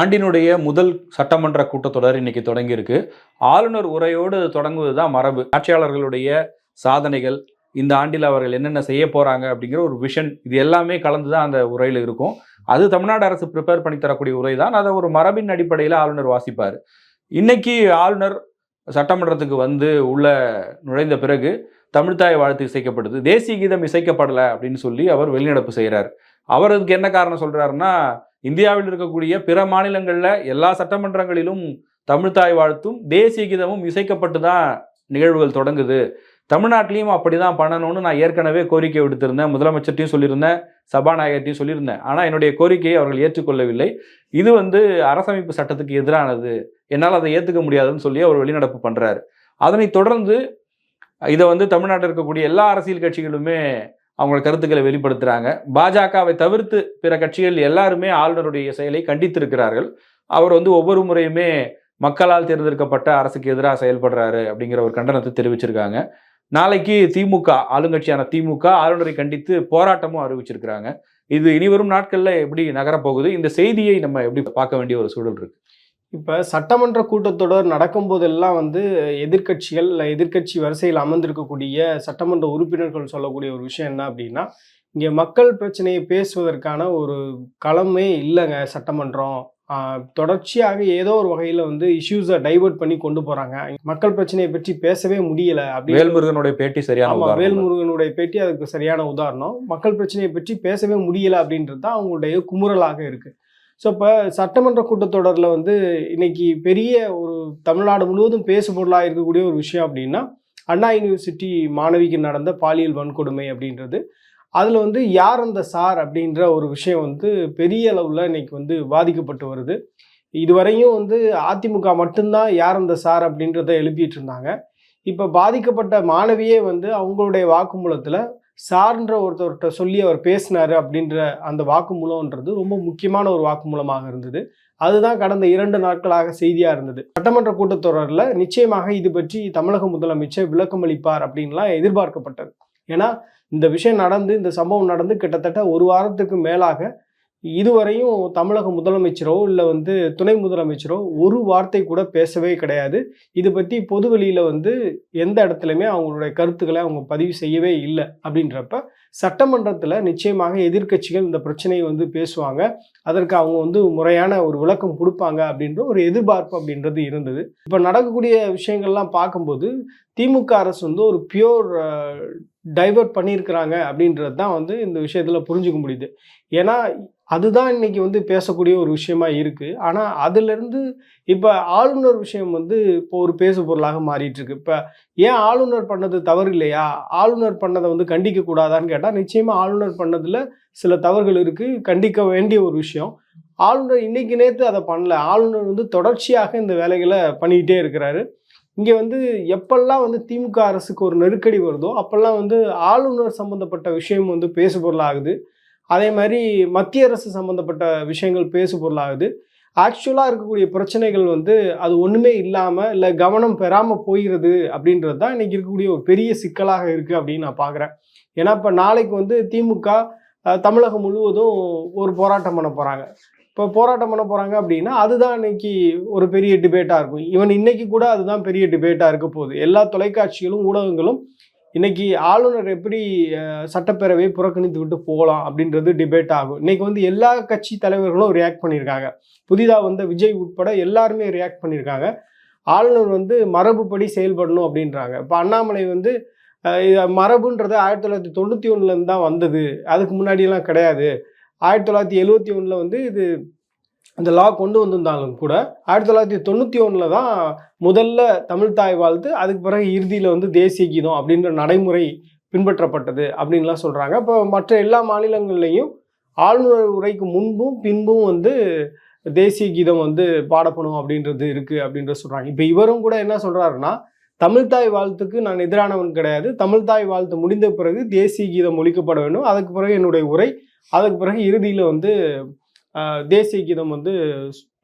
ஆண்டினுடைய முதல் சட்டமன்ற கூட்டத்தொடர் இன்னைக்கு தொடங்கியிருக்கு. ஆளுநர் உரையோடு தொடங்குவது தான் மரபு. ஆட்சியாளர்களுடைய சாதனைகள் இந்த ஆண்டில் அவர்கள் என்னென்ன செய்ய போகிறாங்க அப்படிங்கிற ஒரு விஷன் இது எல்லாமே கலந்து தான் அந்த உரையில் இருக்கும். அது தமிழ்நாடு அரசு ப்ரிப்பேர் பண்ணி தரக்கூடிய உரை தான் அதை ஒரு மரபின் அடிப்படையில் ஆளுநர் வாசிப்பார். இன்னைக்கு ஆளுநர் சட்டமன்றத்துக்கு வந்து உள்ள நுழைந்த பிறகு தமிழ்தாய் வாழ்த்து இசைக்கப்படுது. தேசிய கீதம் இசைக்கப்படலை அப்படின்னு சொல்லி அவர் வெளிநடப்பு செய்கிறார் அவர் அதுக்கு என்ன காரணம் சொல்கிறாருன்னா இந்தியாவில் இருக்கக்கூடிய பிற மாநிலங்களில் எல்லா சட்டமன்றங்களிலும் தமிழ்தாய் வாழ்த்தும் தேசிய கீதமும் இசைக்கப்பட்டு தான் நிகழ்வுகள் தொடங்குது. தமிழ்நாட்டிலையும் அப்படி தான் பண்ணணும்னு நான் ஏற்கனவே கோரிக்கை விடுத்திருந்தேன். முதலமைச்சர்ட்டையும் சொல்லியிருந்தேன் சபாநாயகர்ட்டையும் சொல்லியிருந்தேன். ஆனால் என்னுடைய கோரிக்கையை அவர்கள் ஏற்றுக்கொள்ளவில்லை. இது வந்து அரசமைப்பு சட்டத்துக்கு எதிரானது. என்னால் அதை ஏற்றுக்க முடியாதுன்னு சொல்லி அவர் வெளிநடப்பு பண்ணுறாரு அதனைத் தொடர்ந்து இதை வந்து தமிழ்நாட்டில் இருக்கக்கூடிய எல்லா அரசியல் கட்சிகளுமே அவங்களோட கருத்துக்களை வெளிப்படுத்துகிறாங்க பாஜகவை தவிர்த்து பிற கட்சிகள் எல்லாருமே ஆளுநருடைய செயலை கண்டித்திருக்கிறார்கள். அவர் வந்து ஒவ்வொரு முறையுமே மக்களால் தேர்ந்தெடுக்கப்பட்ட அரசுக்கு எதிராக செயல்படுறாரு அப்படிங்கிற ஒரு கண்டனத்தை தெரிவிச்சிருக்காங்க. நாளைக்கு திமுக ஆளுங்கட்சியான திமுக ஆளுநரை கண்டித்து போராட்டமும் அறிவிச்சிருக்கிறாங்க. இது இனிவரும் நாட்களில் எப்படி நகரப்போகுது? இந்த செய்தியை நம்ம எப்படி பார்க்க வேண்டிய ஒரு சூழல் இருக்கு? இப்போ சட்டமன்ற கூட்டத்தொடர் நடக்கும்போதெல்லாம் வந்து எதிர்க்கட்சிகள் இல்லை எதிர்க்கட்சி வரிசையில் அமர்ந்திருக்கக்கூடிய சட்டமன்ற உறுப்பினர்கள் சொல்லக்கூடிய ஒரு விஷயம் என்ன அப்படின்னா இங்கே மக்கள் பிரச்சனையை பேசுவதற்கான ஒரு களமே இல்லைங்க சட்டமன்றம். தொடர்ச்சியாக ஏதோ ஒரு வகையில் வந்து இஷ்யூஸை டைவர்ட் பண்ணி கொண்டு போகிறாங்க மக்கள் பிரச்சனையை பற்றி பேசவே முடியல அப்படி வேல்முருகனுடைய பேட்டி சரியான. வேல்முருகனுடைய பேட்டி அதுக்கு சரியான உதாரணம். மக்கள் பிரச்சனையை பற்றி பேசவே முடியல அப்படின்றது தான் அவங்களுடைய குமுறலாக இருக்கு. ஸோ இப்போ சட்டமன்ற கூட்டத்தொடரில் வந்து இன்னைக்கு பெரிய ஒரு தமிழ்நாடு முழுவதும் பேசு பொருளாக இருக்கக்கூடிய ஒரு விஷயம் அப்படின்னா அண்ணா யூனிவர்சிட்டி மாணவிக்கு நடந்த பாலியல் வன்கொடுமை அப்படின்றது. அதில் வந்து யார் அந்த சார் அப்படின்ற ஒரு விஷயம் வந்து பெரிய அளவில் இன்னைக்கு வந்து பாதிக்கப்பட்டு வருது. இதுவரையும் வந்து அதிமுக மட்டும்தான் யார் அந்த சார் அப்படின்றத எழுப்பிட்டு இருந்தாங்க. இப்போ பாதிக்கப்பட்ட மாணவியே வந்து அவங்களுடைய வாக்குமூலத்தில் சார்ன்ற ஒருத்தர்கிட்ட சொல்லி அவர் பேசினார் அப்படின்ற அந்த வாக்குமூலம்ன்றது ரொம்ப முக்கியமான ஒரு வாக்குமூலமாக இருந்தது. அதுதான் கடந்த இரண்டு நாட்களாக செய்தியாக இருந்தது. சட்டமன்ற கூட்டத்தொடரில் நிச்சயமாக இது பற்றி தமிழக முதலமைச்சர் விளக்கம் அளிப்பார் அப்படின்லாம் எதிர்பார்க்கப்பட்டது. ஏன்னா இந்த விஷயம் நடந்து இந்த சம்பவம் நடந்து கிட்டத்தட்ட ஒரு வாரத்துக்கு மேலாக இதுவரையும் தமிழக முதலமைச்சரோ இல்லை வந்து துணை முதலமைச்சரோ ஒரு வார்த்தை கூட பேசவே கிடையாது. இது பற்றி பொது வெளியில் வந்து எந்த இடத்துலையுமே அவங்களுடைய கருத்துக்களை அவங்க பதிவு செய்யவே இல்லை அப்படின்றப்ப சட்டமன்றத்தில் நிச்சயமாக எதிர்க்கட்சிகள் இந்த பிரச்சனையை வந்து பேசுவாங்க. அதற்கு அவங்க வந்து முறையான ஒரு விளக்கம் கொடுப்பாங்க அப்படின்ற ஒரு எதிர்பார்ப்பு அப்படின்றது இருந்தது. இப்போ நடக்கக்கூடிய விஷயங்கள்லாம் பார்க்கும்போது திமுக அரசு வந்து ஒரு பியோர் டைவர்ட் பண்ணியிருக்கிறாங்க அப்படின்றது தான் வந்து இந்த விஷயத்தில் புரிஞ்சுக்க முடியுது. ஏன்னா அதுதான் இன்னைக்கு வந்து பேசக்கூடிய ஒரு விஷயமா இருக்குது ஆனால் அதுலேருந்து இப்போ ஆளுநர் விஷயம் வந்து இப்போ ஒரு பேசு பொருளாக மாறிட்டுருக்கு. இப்போ ஏன் ஆளுநர் பண்ணது தவறு இல்லையா ஆளுநர் பண்ணதை வந்து கண்டிக்க கூடாதான்னு கேட்டால் நிச்சயமாக ஆளுநர் பண்ணதில் சில தவறுகள் இருக்குது கண்டிக்க வேண்டிய ஒரு விஷயம். ஆளுநர் இன்னைக்கு நேற்று அதை பண்ணல. ஆளுநர் வந்து தொடர்ச்சியாக இந்த வேலைகளை பண்ணிக்கிட்டே இருக்கிறாரு. இங்கே வந்து எப்பெல்லாம் வந்து திமுக அரசுக்கு ஒரு நெருக்கடி வருதோ அப்பெல்லாம் வந்து ஆளுநர் சம்மந்தப்பட்ட விஷயம் வந்து பேசு பொருளாகுது அதே மாதிரி மத்திய அரசு சம்மந்தப்பட்ட விஷயங்கள் பேசு பொருளாகுது ஆக்சுவலாக இருக்கக்கூடிய பிரச்சனைகள் வந்து அது ஒன்றுமே இல்லாமல் இல்லை கவனம் பெறாமல் போயிடுது அப்படின்றது தான் இன்றைக்கி இருக்கக்கூடிய ஒரு பெரிய சிக்கலாக இருக்குது அப்படின்னு நான் பார்க்குறேன் ஏன்னா இப்போ நாளைக்கு வந்து திமுக தமிழகம் முழுவதும் ஒரு போராட்டம் பண்ண போகிறாங்க இப்போ போராட்டம் பண்ண போகிறாங்க அப்படின்னா அதுதான் இன்னைக்கு ஒரு பெரிய டிபேட்டாக இருக்கும். ஈவன் இன்னைக்கு கூட அதுதான் பெரிய டிபேட்டாக இருக்க போகுது. எல்லா தொலைக்காட்சிகளும் ஊடகங்களும் இன்னைக்கு ஆளுநர் எப்படி சட்டப்பேரவையை புறக்கணித்து விட்டு போகலாம் அப்படின்றது டிபேட் ஆகும். இன்னைக்கு வந்து எல்லா கட்சி தலைவர்களும் ரியாக்ட் பண்ணியிருக்காங்க. புதிதாக வந்த விஜய் உட்பட எல்லாருமே ரியாக்ட் பண்ணியிருக்காங்க. ஆளுநர் வந்து மரபுப்படி செயல்படணும் அப்படின்றாங்க. இப்போ அண்ணாமலை வந்து மரபுன்றது ஆயிரத்தி தொள்ளாயிரத்தி தொண்ணூற்றி ஒன்றுலேருந்து தான் வந்தது. அதுக்கு முன்னாடியெல்லாம் கிடையாது. ஆயிரத்தி தொள்ளாயிரத்தி எழுவத்தி ஒன்றில் வந்து இது அந்த லா கொண்டு வந்திருந்தாலும் கூட. ஆயிரத்தி தொள்ளாயிரத்தி தொண்ணூற்றி ஒன்றில் தான் முதல்ல தமிழ் தாய் வாழ்த்து அதுக்கு பிறகு இறுதியில் வந்து தேசிய கீதம் அப்படின்ற நடைமுறை பின்பற்றப்பட்டது அப்படின்லாம் சொல்கிறாங்க இப்போ மற்ற எல்லா மாநிலங்கள்லையும் ஆளுநர் உரைக்கு முன்பும் பின்பும் வந்து தேசிய கீதம் வந்து பாடப்படும் அப்படின்றது இருக்குது அப்படின்றது சொல்கிறாங்க இப்போ இவரும் கூட என்ன சொல்கிறாருன்னா தமிழ்தாய் வாழ்த்துக்கு நான் எதிரானவன் கிடையாது. தமிழ்தாய் வாழ்த்து முடிந்த பிறகு தேசிய கீதம் ஒழிக்கப்பட வேண்டும். அதுக்கு பிறகு என்னுடைய உரை அதுக்கு பிறகு இறுதியில் வந்து தேசிய கீதம் வந்து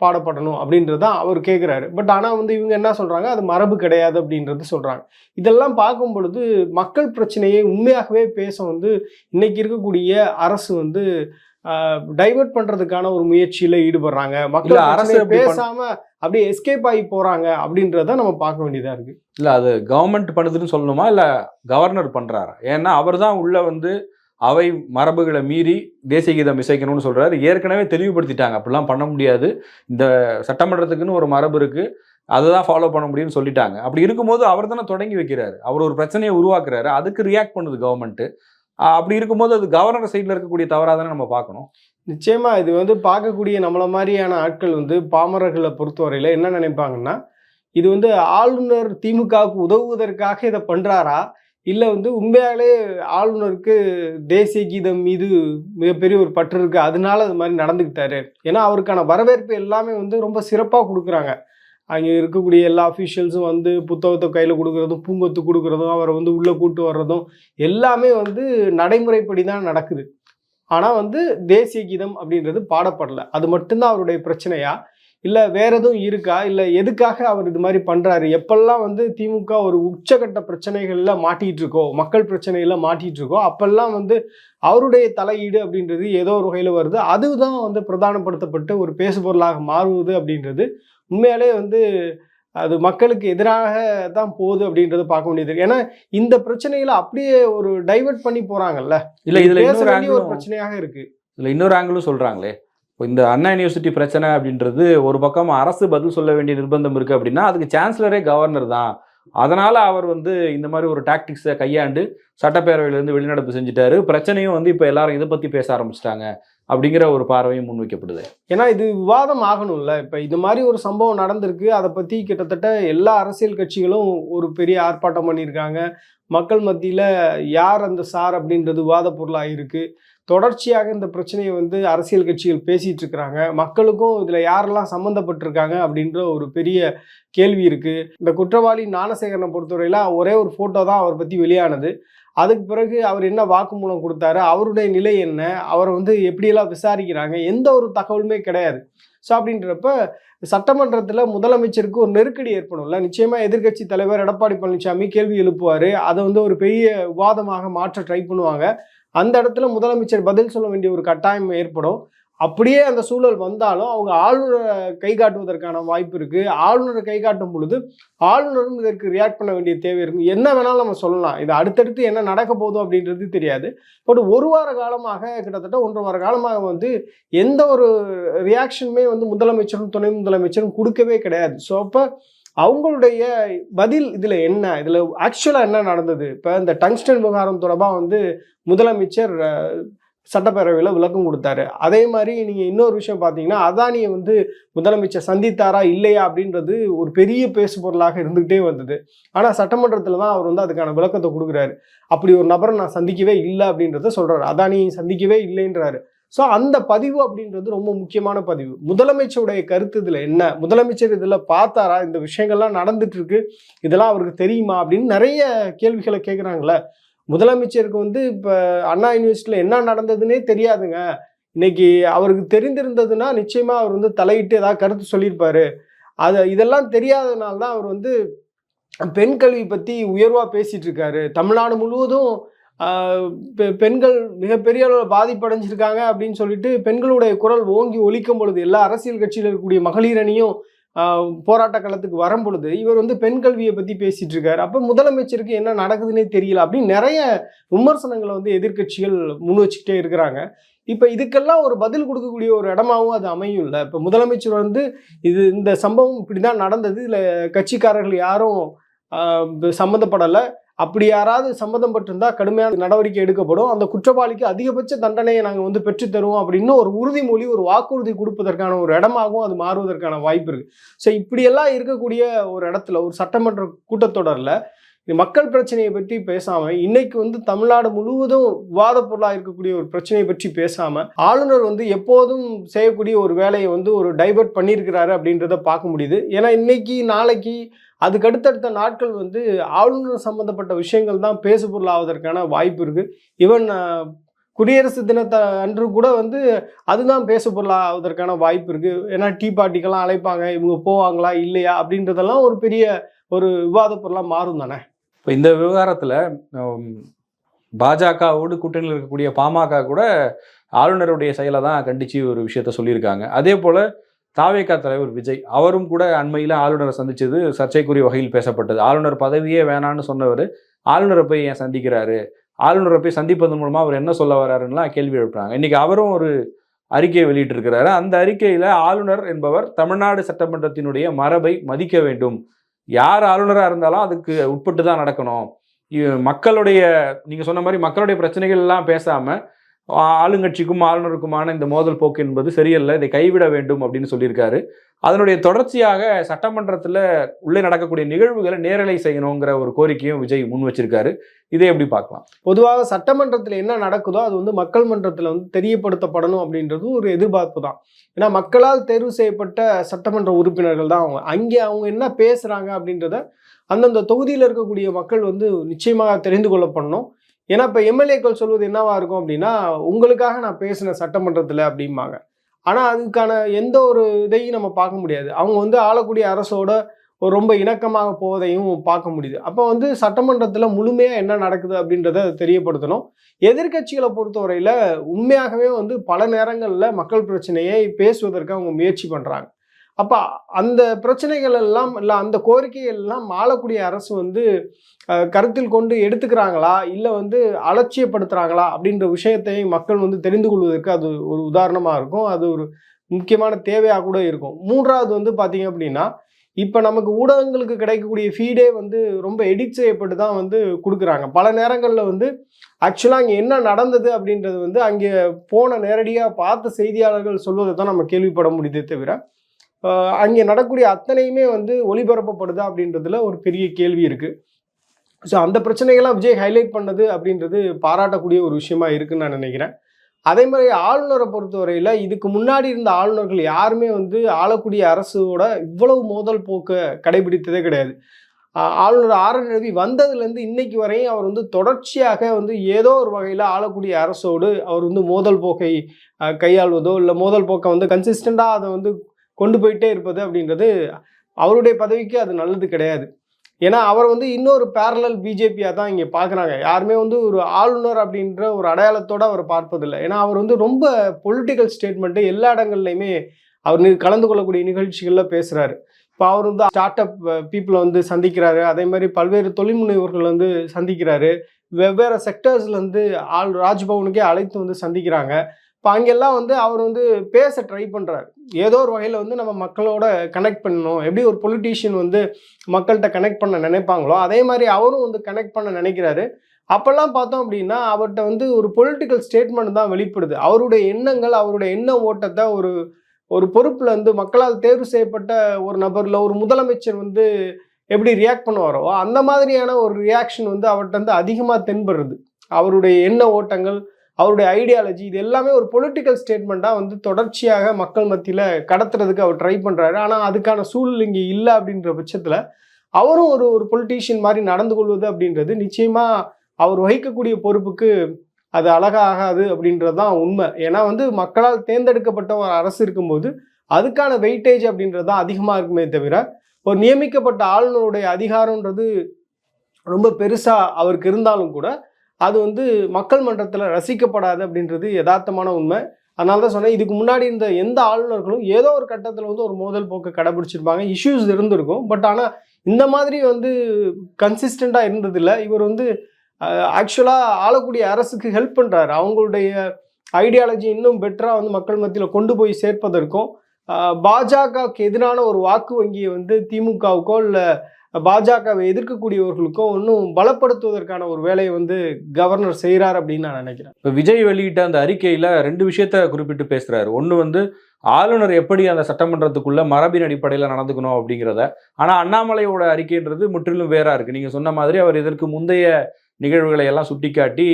பாடப்படணும் அப்படின்றது அவர் கேட்குறாரு பட் ஆனால் வந்து இவங்க என்ன சொல்கிறாங்க அது மரபு கிடையாது அப்படின்றது சொல்கிறாங்க இதெல்லாம் பார்க்கும் பொழுது மக்கள் பிரச்சனையை உண்மையாகவே பேச வந்து இன்னைக்கு இருக்கக்கூடிய அரசு வந்து டைவர்ட் பண்றதுக்கான ஒரு முயற்சியில ஈடுபடுறாங்க. மக்கள் அரசு பிரச்சனையை அப்படி பண்- பேசாம அப்படியே எஸ்கேப் ஆகி போறாங்க அப்படின்றத நம்ம பார்க்க வேண்டியதா இருக்கு. இல்ல அது கவர்மெண்ட் பண்ணுதுன்னு சொல்லணுமா? இல்ல கவர்னர் பண்றாரா? ஏன்னா அவர் தான் உள்ள வந்து அவை மரபுகளை மீறி தேசிய கீதம் இசைக்கணும்னு சொல்கிறாரு ஏற்கனவே தெளிவுபடுத்திட்டாங்க. அப்படிலாம் பண்ண முடியாது. இந்த சட்டமன்றத்துக்குன்னு ஒரு மரபு இருக்குது அதை தான் ஃபாலோ பண்ண முடியும்னு சொல்லிட்டாங்க. அப்படி இருக்கும்போது அவர் தானே தொடங்கி வைக்கிறாரு. அவர் ஒரு பிரச்சனையை உருவாக்குறாரு. அதுக்கு ரியாக்ட் பண்ணுது கவர்மெண்ட் அப்படி இருக்கும்போது அது கவர்னர் சைடில் இருக்கக்கூடிய தவறாக தானே நம்ம பார்க்கணும். நிச்சயமா இது வந்து பார்க்கக்கூடிய நம்மள மாதிரியான ஆட்கள் வந்து பாமரர்களை பொறுத்தவரையில் என்ன நினைப்பாங்கன்னா இது வந்து ஆளுநர் திமுகவுக்கு உதவுவதற்காக இதை பண்ணுறாரா இல்லை வந்து உண்மையாலே ஆளுநருக்கு தேசிய கீதம் மீது மிகப்பெரிய ஒரு பற்று இருக்குது அதனால அது மாதிரி நடந்துக்கிட்டாரு ஏன்னா அவருக்கான வரவேற்பு எல்லாமே வந்து ரொம்ப சிறப்பாக கொடுக்குறாங்க. அங்கே இருக்கக்கூடிய எல்லா அஃபீஷியல்ஸும் வந்து புத்தகத்தை கையில் கொடுக்குறதும் பூங்கொத்து கொடுக்குறதும் அவரை வந்து உள்ளே கூட்டு வர்றதும் எல்லாமே வந்து நடைமுறைப்படி தான் நடக்குது. ஆனால் வந்து தேசிய கீதம் அப்படின்றது பாடப்படல. அது மட்டும்தான் அவருடைய பிரச்சனையாக இல்லை வேற எதுவும் இருக்கா? இல்லை எதுக்காக அவர் இது மாதிரி பண்ணுறாரு எப்பெல்லாம் வந்து திமுக ஒரு உச்சகட்ட பிரச்சனைகளில் மாட்டிகிட்டு இருக்கோ மக்கள் பிரச்சனையில மாட்டிகிட்டு இருக்கோ அப்பெல்லாம் வந்து அவருடைய தலையீடு அப்படின்றது ஏதோ ஒரு வகையில் வருது. அதுதான் வந்து பிரதானப்படுத்தப்பட்டு ஒரு பேசுபொருளாக மாறுவது அப்படின்றது. உண்மையாலே வந்து அது மக்களுக்கு எதிராக தான் போகுது அப்படின்றத பார்க்க வேண்டியது. ஏன்னா இந்த பிரச்சனையில அப்படியே ஒரு டைவர்ட் பண்ணி போறாங்கல்ல. இல்லை இதில் ஒரு பிரச்சனையாக இருக்கு. இதில் இன்னொரு ஆங்கிளும் சொல்கிறாங்களே இப்போ இந்த அண்ணா யூனிவர்சிட்டி பிரச்சனை அப்படின்றது ஒரு பக்கம் அரசு பதில் சொல்ல வேண்டிய நிர்பந்தம் இருக்குது அப்படின்னா அதுக்கு சான்சலரே கவர்னர் தான். அதனால் அவர் வந்து இந்த மாதிரி ஒரு டாக்டிக்ஸை கையாண்டு சட்டப்பேரவையிலேருந்து வெளிநடப்பு செஞ்சுட்டாரு. பிரச்சனையும் வந்து இப்போ எல்லாரும் இதை பற்றி பேச ஆரம்பிச்சிட்டாங்க அப்படிங்கிற ஒரு பார்வையும் முன்வைக்கப்படுது. ஏன்னா இது விவாதம் ஆகணும்ல. இப்போ இது மாதிரி ஒரு சம்பவம் நடந்திருக்கு. அதை பற்றி கிட்டத்தட்ட எல்லா அரசியல் கட்சிகளும் ஒரு பெரிய ஆர்ப்பாட்டம் பண்ணியிருக்காங்க. மக்கள் மத்தியில் யார் அந்த சார் அப்படின்றது விவாத பொருளாக இருக்குது தொடர்ச்சியாக இந்த பிரச்சனையை வந்து அரசியல் கட்சிகள் பேசிகிட்டு இருக்கிறாங்க. மக்களுக்கும் இதில் யாரெல்லாம் சம்மந்தப்பட்டிருக்காங்க அப்படின்ற ஒரு பெரிய கேள்வி இருக்குது இந்த குற்றவாளி ஞானசேகரனை பொறுத்தவரையில ஒரே ஒரு ஃபோட்டோ தான் அவர் பற்றி வெளியானது. அதுக்கு பிறகு அவர் என்ன வாக்குமூலம் கொடுத்தாரு அவருடைய நிலை என்ன அவரை வந்து எப்படியெல்லாம் விசாரிக்கிறாங்க எந்த ஒரு தகவலுமே கிடையாது. ஸோ அப்படின்றப்ப சட்டமன்றத்தில் முதலமைச்சருக்கு ஒரு நெருக்கடி ஏற்படும்ல. நிச்சயமாக எதிர்க்கட்சி தலைவர் எடப்பாடி பழனிசாமி கேள்வி எழுப்புவார். அதை வந்து ஒரு பெரிய விவாதமாக மாற்ற ட்ரை பண்ணுவாங்க. அந்த இடத்துல முதலமைச்சர் பதில் சொல்ல வேண்டிய ஒரு கட்டாயம் ஏற்படும். அப்படியே அந்த சூழல் வந்தாலும் அவங்க ஆளுநரை கை காட்டுவதற்கான வாய்ப்பு இருக்கு. ஆளுநரை கை காட்டும் பொழுது ஆளுநரும் இதற்கு ரியாக்ட் பண்ண வேண்டிய தேவை இருக்கு. என்ன வேணாலும் நம்ம சொல்லலாம். இது அடுத்தடுத்து என்ன நடக்க போதும் அப்படின்றது தெரியாது. பட் ஒரு வார காலமாக கிட்டத்தட்ட ஒன்றரை வார காலமாக வந்து எந்த ஒரு ரியாக்ஷனுமே வந்து முதலமைச்சரும் துணை முதலமைச்சரும் கொடுக்கவே கிடையாது. ஸோ அப்போ அவங்களுடைய பதில் இதில் என்ன? இதில் ஆக்சுவலாக என்ன நடந்தது? இப்போ இந்த டங்ஸ்டன் விவகாரம் தொடர்பாக வந்து முதலமைச்சர் சட்டப்பேரவையில் விளக்கம் கொடுத்தாரு. அதே மாதிரி நீங்கள் இன்னொரு விஷயம் பார்த்தீங்கன்னா அதானியை வந்து முதலமைச்சர் சந்தித்தாரா இல்லையா அப்படின்றது ஒரு பெரிய பேசு பொருளாக இருந்துகிட்டே வந்தது. ஆனால் சட்டமன்றத்தில் தான் அவர் வந்து அதுக்கான விளக்கத்தை கொடுக்குறாரு. அப்படி ஒரு நபரை நான் சந்திக்கவே இல்லை அப்படின்றத சொல்கிறார் அதானியை சந்திக்கவே இல்லைன்றாரு. ஸோ அந்த பதிவு அப்படின்றது ரொம்ப முக்கியமான பதிவு. முதலமைச்சருடைய கருத்து இதில் என்ன? முதலமைச்சர் இதில் பார்த்தாரா? இந்த விஷயங்கள்லாம் நடந்துட்டு இருக்கு இதெல்லாம் அவருக்கு தெரியுமா? அப்படின்னு நிறைய கேள்விகளை கேட்குறாங்களே முதலமைச்சருக்கு வந்து இப்போ அண்ணா யூனிவர்சிட்டியில் என்ன நடந்ததுன்னே தெரியாதுங்க. இன்னைக்கு அவருக்கு தெரிந்திருந்ததுன்னா நிச்சயமாக அவர் வந்து தலையிட்டு ஏதாவது கருத்து சொல்லியிருப்பாரு. அது இதெல்லாம் தெரியாததுனால தான் அவர் வந்து பெண் கல்வி பற்றி உயர்வாக பேசிகிட்டு இருக்காரு தமிழ்நாடு முழுவதும் பெண்கள் மிகப்பெரிய அளவில் பாதிப்படைஞ்சிருக்காங்க அப்படின்னு சொல்லிட்டு பெண்களுடைய குரல் ஓங்கி ஒலிக்கும் பொழுது எல்லா அரசியல் கட்சியில் இருக்கக்கூடிய மகளிர் அணியும் போராட்ட களத்துக்கு வரும் பொழுது இவர் வந்து பெண் கல்வியை பற்றி பேசிட்டு இருக்காரு. அப்போ முதலமைச்சருக்கு என்ன நடக்குதுன்னே தெரியல அப்படின்னு நிறைய விமர்சனங்களை வந்து எதிர்க்கட்சிகள் முன் வச்சுக்கிட்டே இருக்கிறாங்க. இப்போ இதுக்கெல்லாம் ஒரு பதில் கொடுக்கக்கூடிய ஒரு இடமாவும் அது அமையும் இல்லை. இப்போ முதலமைச்சர் வந்து இது இந்த சம்பவம் இப்படி தான் நடந்தது. இதில் கட்சிக்காரர்கள் யாரும் சம்மந்தப்படலை. அப்படி யாராவது சம்மந்தப்பட்டிருந்தால் கடுமையான நடவடிக்கை எடுக்கப்படும். அந்த குற்றவாளிக்கு அதிகபட்ச தண்டனையை நாங்கள் வந்து பெற்றுத்தருவோம் அப்படின்னு ஒரு உறுதிமொழி ஒரு வாக்குறுதி கொடுப்பதற்கான ஒரு இடமாகவும் அது மாறுவதற்கான வாய்ப்பு இருக்குது ஸோ இப்படியெல்லாம் இருக்கக்கூடிய ஒரு இடத்துல ஒரு சட்டமன்ற கூட்டத்தொடரில் மக்கள் பிரச்சனையை பற்றி பேசாமல் இன்னைக்கு வந்து தமிழ்நாடு முழுவதும் விவாத பொருளாக இருக்கக்கூடிய ஒரு பிரச்சனையை பற்றி பேசாமல் ஆளுநர் வந்து எப்போதும் செய்யக்கூடிய ஒரு வேலையை வந்து ஒரு டைவர்ட் பண்ணியிருக்கிறாரு அப்படின்றத பார்க்க முடியுது. ஏன்னா இன்னைக்கு நாளைக்கு அதுக்கு அடுத்தடுத்த நாட்கள் வந்து ஆளுநர் சம்பந்தப்பட்ட விஷயங்கள் தான் பேசு பொருளாவதற்கான வாய்ப்பு இருக்கு. ஈவன் குடியரசு தினத்தை அன்று கூட வந்து அதுதான் பேசு பொருளாவதற்கான வாய்ப்பு இருக்கு. ஏன்னா டீ பார்ட்டிக்கெல்லாம் அழைப்பாங்க இவங்க போவாங்களா இல்லையா அப்படின்றதெல்லாம் ஒரு பெரிய ஒரு விவாத பொருளாக மாறும் தானே? இப்போ இந்த விவகாரத்தில் பாஜகவோடு கூட்டணியில் இருக்கக்கூடிய பாமக கூட ஆளுநருடைய செயலை தான் கண்டித்து ஒரு விஷயத்த சொல்லியிருக்காங்க. அதே போல் தாவேகா தலைவர் விஜய் அவரும் கூட அண்மையில் ஆளுநரை சந்திச்சது சர்ச்சைக்குரிய வகையில் பேசப்பட்டது. ஆளுநர் பதவியே வேணான்னு சொன்னவர் ஆளுநரை போய் ஏன் சந்திக்கிறாரு? ஆளுநரை போய் சந்திப்பதன் மூலமாக அவர் என்ன சொல்ல வர்றாருன்னுலாம் கேள்வி எழுப்புறாங்க. இன்றைக்கி அவரும் ஒரு அறிக்கையை வெளியிட்டிருக்கிறாரு. அந்த அறிக்கையில் ஆளுநர் என்பவர் தமிழ்நாடு சட்டமன்றத்தினுடைய மரபை மதிக்க வேண்டும். யார் ஆளுநராக இருந்தாலும் அதுக்கு உட்பட்டு தான் நடக்கணும் மக்களுடைய நீங்கள் சொன்ன மாதிரி மக்களுடைய பிரச்சனைகள் எல்லாம் பேசாமல் ஆளுங்கட்சிக்கும் ஆளுநருக்குமான இந்த மோதல் போக்கு என்பது சரியல்ல இதை கைவிட வேண்டும் அப்படின்னு சொல்லியிருக்காரு. அதனுடைய தொடர்ச்சியாக சட்டமன்றத்தில் உள்ளே நடக்கக்கூடிய நிகழ்வுகளை நேரலை செய்யணுங்கிற ஒரு கோரிக்கையும் விஜய் முன் வச்சிருக்காரு. இதை எப்படி பார்க்கலாம்? பொதுவாக சட்டமன்றத்தில் என்ன நடக்குதோ அது வந்து மக்கள் மன்றத்தில் வந்து தெரியப்படுத்தப்படணும் அப்படின்றது ஒரு எதிர்பார்ப்பு தான். ஏன்னா மக்களால் தேர்வு செய்யப்பட்ட சட்டமன்ற உறுப்பினர்கள் தான் அவங்க. அங்கே அவங்க என்ன பேசுகிறாங்க அப்படின்றத அந்தந்த தொகுதியில் இருக்கக்கூடிய மக்கள் வந்து நிச்சயமாக தெரிந்து கொள்ளப்படணும். ஏன்னா இப்போ எம்எல்ஏக்கள் சொல்வது என்னவா இருக்கும் அப்படின்னா உங்களுக்காக நான் பேசினேன் சட்டமன்றத்தில் அப்படிம்பாங்க. ஆனால் அதுக்கான எந்த ஒரு இதையும் நம்ம பார்க்க முடியாது. அவங்க வந்து ஆளக்கூடிய அரசோட ரொம்ப இணக்கமாக போவதையும் பார்க்க முடியுது. அப்போ வந்து சட்டமன்றத்தில் முழுமையாக என்ன நடக்குது அப்படின்றத தெரியப்படுத்தணும். எதிர்க்கட்சிகளை பொறுத்தவரையில் உண்மையாகவே வந்து பல நேரங்களில் மக்கள் பிரச்சனையை பேசுவதற்கு அவங்க முயற்சி பண்ணுறாங்க அப்போ அந்த பிரச்சனைகள் எல்லாம் இல்லை அந்த கோரிக்கைகள் எல்லாம் ஆளக்கூடிய அரசு வந்து கருத்தில் கொண்டு எடுத்துக்கிறாங்களா? இல்லை வந்து அலட்சியப்படுத்துகிறாங்களா அப்படின்ற விஷயத்தை மக்கள் வந்து தெரிந்து கொள்வதற்கு அது ஒரு உதாரணமாக இருக்கும். அது ஒரு முக்கியமான தேவையாக கூட இருக்கும். மூன்றாவது வந்து பார்த்தீங்க அப்படின்னா இப்போ நமக்கு ஊடகங்களுக்கு கிடைக்கக்கூடிய ஃபீடே வந்து ரொம்ப எடிட் செய்யப்பட்டு தான் வந்து கொடுக்குறாங்க. பல நேரங்களில் வந்து ஆக்சுவலாக அங்கே என்ன நடந்தது அப்படின்றது வந்து அங்கே போன நேரடியாக பார்த்த செய்தியாளர்கள் சொல்வதை தான் நம்ம கேள்விப்பட முடியுதே தவிர அங்கே நடக்கக்கூடிய அத்தனையுமே வந்து ஒளிபரப்பப்படுதா அப்படின்றதுல ஒரு பெரிய கேள்வி இருக்குது ஸோ அந்த பிரச்சனைகள்லாம் விஜய் ஹைலைட் பண்ணது அப்படின்றது பாராட்டக்கூடிய ஒரு விஷயமா இருக்குன்னு நான் நினைக்கிறேன். அதே மாதிரி ஆளுநரை பொறுத்தவரையில் இதுக்கு முன்னாடி இருந்த ஆளுநர்கள் யாருமே வந்து ஆளக்கூடிய அரசோட இவ்வளவு மோதல் போக்கை கடைபிடித்ததே கிடையாது. ஆளுநர் ஆர் என் ரவி வந்ததுலேருந்து இன்னைக்கு வரையும் அவர் வந்து தொடர்ச்சியாக வந்து ஏதோ ஒரு வகையில் ஆளக்கூடிய அரசோடு அவர் வந்து மோதல் போக்கை கையாள்வதோ இல்லை மோதல் போக்கை வந்து கன்சிஸ்டண்டாக அதை வந்து கொண்டு போயிட்டே இருப்பது அப்படின்றது அவருடைய பதவிக்கு அது நல்லது கிடையாது. ஏன்னா அவர் வந்து இன்னொரு பேரலல் பிஜேபியாக தான் இங்கே பார்க்குறாங்க. யாருமே வந்து ஒரு ஆளுநர் அப்படின்ற ஒரு அடையாளத்தோடு அவர் பார்ப்பதில்லை. ஏன்னா அவர் வந்து ரொம்ப பொலிட்டிக்கல் ஸ்டேட்மெண்ட்டு எல்லா இடங்கள்லையுமே அவர் கலந்து கொள்ளக்கூடிய நிகழ்ச்சிகளில் பேசுகிறாரு இப்போ அவர் வந்து ஸ்டார்ட் அப் பீப்புளை வந்து சந்திக்கிறாரு. அதே மாதிரி பல்வேறு தொழில் முனைவோர்கள் வந்து சந்திக்கிறாரு. வெவ்வேறு செக்டர்ஸ்லேருந்து ஆள் ராஜ்பவனுக்கே அழைத்து வந்து சந்திக்கிறாங்க. இப்போ அங்கெல்லாம் வந்து அவர் வந்து பேச ட்ரை பண்ணுறாரு ஏதோ ஒரு வகையில் வந்து நம்ம மக்களோட கனெக்ட் பண்ணணும். எப்படி ஒரு பொலிட்டீஷியன் வந்து மக்கள்கிட்ட கனெக்ட் பண்ண நினைப்பாங்களோ அதே மாதிரி அவரும் வந்து கனெக்ட் பண்ண நினைக்கிறாரு. அப்போல்லாம் பார்த்தோம் அப்படின்னா அவர்கிட்ட வந்து ஒரு பொலிட்டிக்கல் ஸ்டேட்மெண்ட் தான் வெளிப்படுது. அவருடைய எண்ணங்கள் அவருடைய எண்ண ஓட்டத்தை ஒரு ஒரு பொறுப்பில் வந்து மக்களால் தேர்வு செய்யப்பட்ட ஒரு நபரில் ஒரு முதலமைச்சர் வந்து எப்படி ரியாக்ட் பண்ணுவாரோ அந்த மாதிரியான ஒரு ரியாக்ஷன் வந்து அவர்கிட்ட வந்து அதிகமாக தென்படுறது அவருடைய எண்ண ஓட்டங்கள் அவருடைய ஐடியாலஜி இது எல்லாமே ஒரு பொலிட்டிக்கல் ஸ்டேட்மெண்ட்டாக வந்து தொடர்ச்சியாக மக்கள் மத்தியில் கடத்துறதுக்கு அவர் ட்ரை பண்ணுறாரு ஆனால் அதுக்கான சூழல் இங்கே இல்லை அப்படின்ற பட்சத்தில் அவரும் ஒரு ஒரு பொலிட்டீஷியன் மாதிரி நடந்து கொள்வது அப்படின்றது நிச்சயமாக அவர் வகிக்கக்கூடிய பொறுப்புக்கு அது அழகாகாது அப்படின்றது தான் உண்மை. ஏன்னா வந்து மக்களால் தேர்ந்தெடுக்கப்பட்ட ஒரு அரசு இருக்கும்போது அதுக்கான வெயிட்டேஜ் அப்படின்றது தான் அதிகமாக இருக்குமே தவிர ஒரு நியமிக்கப்பட்ட ஆளுநருடைய அதிகாரம்ன்றது ரொம்ப பெருசாக அவருக்கு இருந்தாலும் கூட அது வந்து மக்கள் மன்றத்தில் ரசிக்கப்படாது அப்படின்றது யதார்த்தமான உண்மை. அதனால தான் சொன்னேன் இதுக்கு முன்னாடி இருந்த எந்த ஆளுநர்களும் ஏதோ ஒரு கட்டத்தில் வந்து ஒரு மோதல் போக்கை கடைபிடிச்சிருப்பாங்க. இஷ்யூஸ் இருந்திருக்கும். பட் ஆனால் இந்த மாதிரி வந்து கன்சிஸ்டண்ட்டாக இருந்ததில்ல. இவர் வந்து ஆக்சுவலாக ஆளக்கூடிய அரசுக்கு ஹெல்ப் பண்ணுறாரு அவங்களுடைய ஐடியாலஜி இன்னும் பெட்டராக வந்து மக்கள் மத்தியில் கொண்டு போய் சேர்ப்பதற்கும் பாஜகவுக்கு எதிரான ஒரு வாக்கு வங்கியை வந்து திமுகவுக்கோ இல்லை பாஜகவை எதிர்க்கக்கூடியவர்களுக்கும் இன்னும் பலப்படுத்துவதற்கான ஒரு வேலையை வந்து கவர்னர் செய்கிறார் அப்படின்னு நான் நினைக்கிறேன். இப்போ விஜய் வெளியிட்ட அந்த அறிக்கையில் ரெண்டு விஷயத்த குறிப்பிட்டு பேசுகிறாரு ஒன்று வந்து ஆளுநர் எப்படி அந்த சட்டமன்றத்துக்குள்ள மரபின் அடிப்படையில் நடந்துக்கணும் அப்படிங்கிறத. ஆனால் அண்ணாமலையோட அறிக்கைன்றது முற்றிலும் வேறாக இருக்குது நீங்கள் சொன்ன மாதிரி அவர் இதற்கு முந்தைய நிகழ்வுகளை எல்லாம் சுட்டிக்காட்டி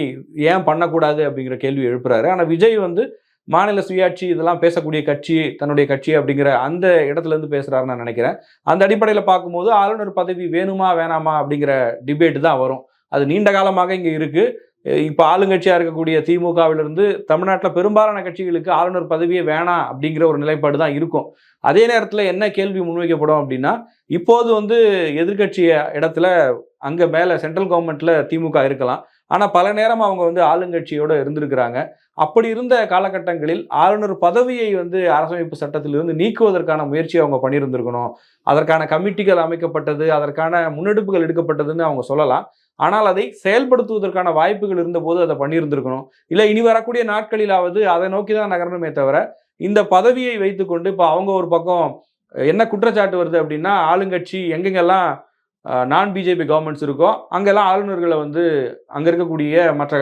ஏன் பண்ணக்கூடாது அப்படிங்கிற கேள்வி எழுப்புறாரு. ஆனால் விஜய் வந்து மாநில சுயாட்சி இதெல்லாம் பேசக்கூடிய கட்சி தன்னுடைய கட்சி அப்படிங்கிற அந்த இடத்துலேருந்து பேசுகிறாருன்னு நான் நினைக்கிறேன். அந்த அடிப்படையில் பார்க்கும்போது ஆளுநர் பதவி வேணுமா வேணாமா அப்படிங்கிற டிபேட் தான் வரும். அது நீண்ட காலமாக இங்கே இருக்குது இப்போ ஆளுங்கட்சியாக இருக்கக்கூடிய திமுகவிலிருந்து தமிழ்நாட்டில் பெரும்பாலான கட்சிகளுக்கு ஆளுநர் பதவியே வேணாம் அப்படிங்கிற ஒரு நிலைப்பாடு தான் இருக்கும். அதே நேரத்தில் என்ன கேள்வி முன்வைக்கப்படும் அப்படின்னா இப்போது வந்து எதிர்கட்சிய இடத்துல அங்கே மேலே சென்ட்ரல் கவர்மெண்ட்டில் திமுக இருக்கலாம். ஆனால் பல நேரம் அவங்க வந்து ஆளுங்கட்சியோடு இருந்திருக்கிறாங்க. அப்படி இருந்த காலகட்டங்களில் ஆளுநர் பதவியை வந்து அரசமைப்பு சட்டத்திலிருந்து நீக்குவதற்கான முயற்சியை அவங்க பண்ணியிருந்திருக்கணும். அதற்கான கமிட்டிகள் அமைக்கப்பட்டது அதற்கான முன்னெடுப்புகள் எடுக்கப்பட்டதுன்னு அவங்க சொல்லலாம். ஆனால் அதை செயல்படுத்துவதற்கான வாய்ப்புகள் இருந்தபோது அதை பண்ணியிருந்திருக்கணும். இல்லை இனி வரக்கூடிய நாட்களிலாவது அதை நோக்கி தான் நகரணுமே தவிர இந்த பதவியை வைத்துக்கொண்டு இப்போ அவங்க ஒரு பக்கம் என்ன குற்றச்சாட்டு வருது அப்படின்னா ஆளுங்கட்சி எங்கெங்கெல்லாம் நான் பிஜேபி கவர்மெண்ட்ஸ் இருக்கோ அங்கெல்லாம் ஆளுநர்களை வந்து அங்கே இருக்கக்கூடிய மற்ற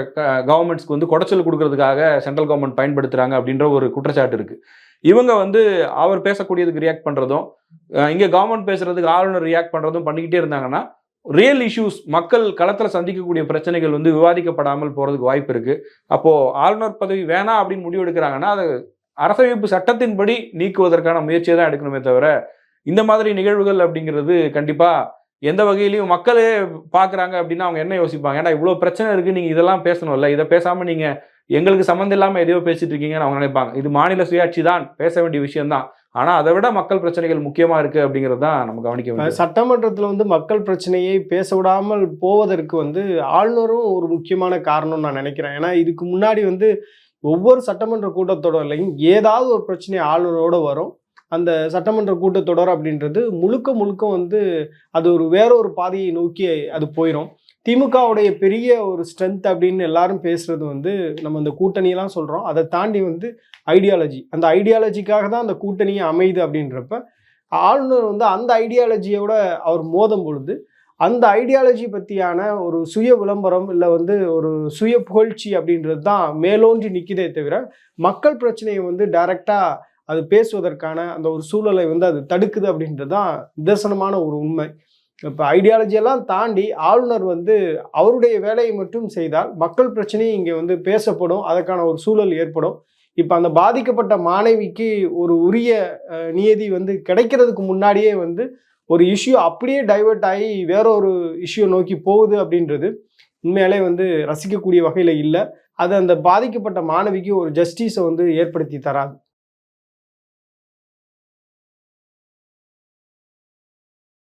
கவர்மெண்ட்ஸ்க்கு வந்து குடைச்சல் கொடுக்கறதுக்காக சென்ட்ரல் கவர்மெண்ட் பயன்படுத்துகிறாங்க அப்படின்ற ஒரு குற்றச்சாட்டு இருக்குது இவங்க வந்து அவர் பேசக்கூடியதுக்கு ரியாக்ட் பண்ணுறதும் இங்கே கவர்மெண்ட் பேசுகிறதுக்கு ஆளுநர் ரியாக்ட் பண்ணுறதும் பண்ணிக்கிட்டே இருந்தாங்கன்னா ரியல் இஷ்யூஸ் மக்கள் களத்தில் சந்திக்கக்கூடிய பிரச்சனைகள் வந்து விவாதிக்கப்படாமல் போகிறதுக்கு வாய்ப்பு இருக்குது அப்போது ஆளுநர் பதவி வேணாம் அப்படின்னு முடிவு எடுக்கிறாங்கன்னா அது அரசமைப்பு சட்டத்தின்படி நீக்குவதற்கான முயற்சியை தான் எடுக்கணுமே தவிர இந்த மாதிரி நிகழ்வுகள் அப்படிங்கிறது கண்டிப்பாக எந்த வகையிலையும் மக்களே பார்க்குறாங்க அப்படின்னா அவங்க என்ன யோசிப்பாங்க? ஏன்னா இவ்வளோ பிரச்சனை இருக்கு நீங்க இதெல்லாம் பேசணும்ல இதை பேசாம நீங்க எங்களுக்கு சம்மந்தம் இல்லாம எதையோ பேசிட்டு இருக்கீங்கன்னு அவங்க நினைப்பாங்க. இது மாநில சுயாட்சி தான் பேச வேண்டிய விஷயம் தான். ஆனா அதை விட மக்கள் பிரச்சனைகள் முக்கியமா இருக்கு அப்படிங்கிறது தான் நம்ம கவனிக்க வேண்டியது. சட்டமன்றத்தில் வந்து மக்கள் பிரச்சனையை பேச விடாமல் போவதற்கு வந்து ஆளுநரும் ஒரு முக்கியமான காரணம் நான் நினைக்கிறேன். ஏன்னா இதுக்கு முன்னாடி வந்து ஒவ்வொரு சட்டமன்ற கூட்டத்தொடர்லையும் ஏதாவது ஒரு பிரச்சனை ஆளுநரோட வரும். அந்த சட்டமன்ற கூட்டத்தொடர் அப்படின்றது முழுக்க முழுக்க வந்து அது ஒரு வேற ஒரு பாதையை நோக்கி அது போயிடும் திமுகவுடைய பெரிய ஒரு ஸ்ட்ரென்த் அப்படின்னு எல்லாரும் பேசுறது வந்து நம்ம இந்த கூட்டணியெல்லாம் சொல்றோம். அதை தாண்டி வந்து ஐடியாலஜி அந்த ஐடியாலஜிக்காக தான் அந்த கூட்டணியை அமையுது அப்படின்றப்ப ஆளுநர் வந்து அந்த ஐடியாலஜியோட அவர் மோதும் பொழுது அந்த ஐடியாலஜி பற்றியான ஒரு சுய விளம்பரம் இல்லை வந்து ஒரு சுய புகழ்ச்சி அப்படின்றது தான் மேலோன்றி நிற்கிதே தவிர மக்கள் பிரச்சனையை வந்து டைரெக்டாக அது பேசுவதற்கான அந்த ஒரு சூழலை வந்து அது தடுக்குது அப்படின்றது தான் நிதர்சனமான ஒரு உண்மை. இப்போ ஐடியாலஜியெல்லாம் தாண்டி ஆளுநர் வந்து அவருடைய வேலையை மட்டும் செய்தால் மக்கள் பிரச்சனையும் இங்கே வந்து பேசப்படும் அதற்கான ஒரு சூழல் ஏற்படும். இப்போ அந்த பாதிக்கப்பட்ட மாணவிக்கு ஒரு உரிய நியதி வந்து கிடைக்கிறதுக்கு முன்னாடியே வந்து ஒரு இஷ்யூ அப்படியே டைவர்ட் ஆகி வேற ஒரு இஷ்யூ நோக்கி போகுது அப்படின்றது உண்மையாலே வந்து ரசிக்கக்கூடிய வகையில் இல்லை. அது அந்த பாதிக்கப்பட்ட மாணவிக்கு ஒரு ஜஸ்டிஸை வந்து ஏற்படுத்தி தராது.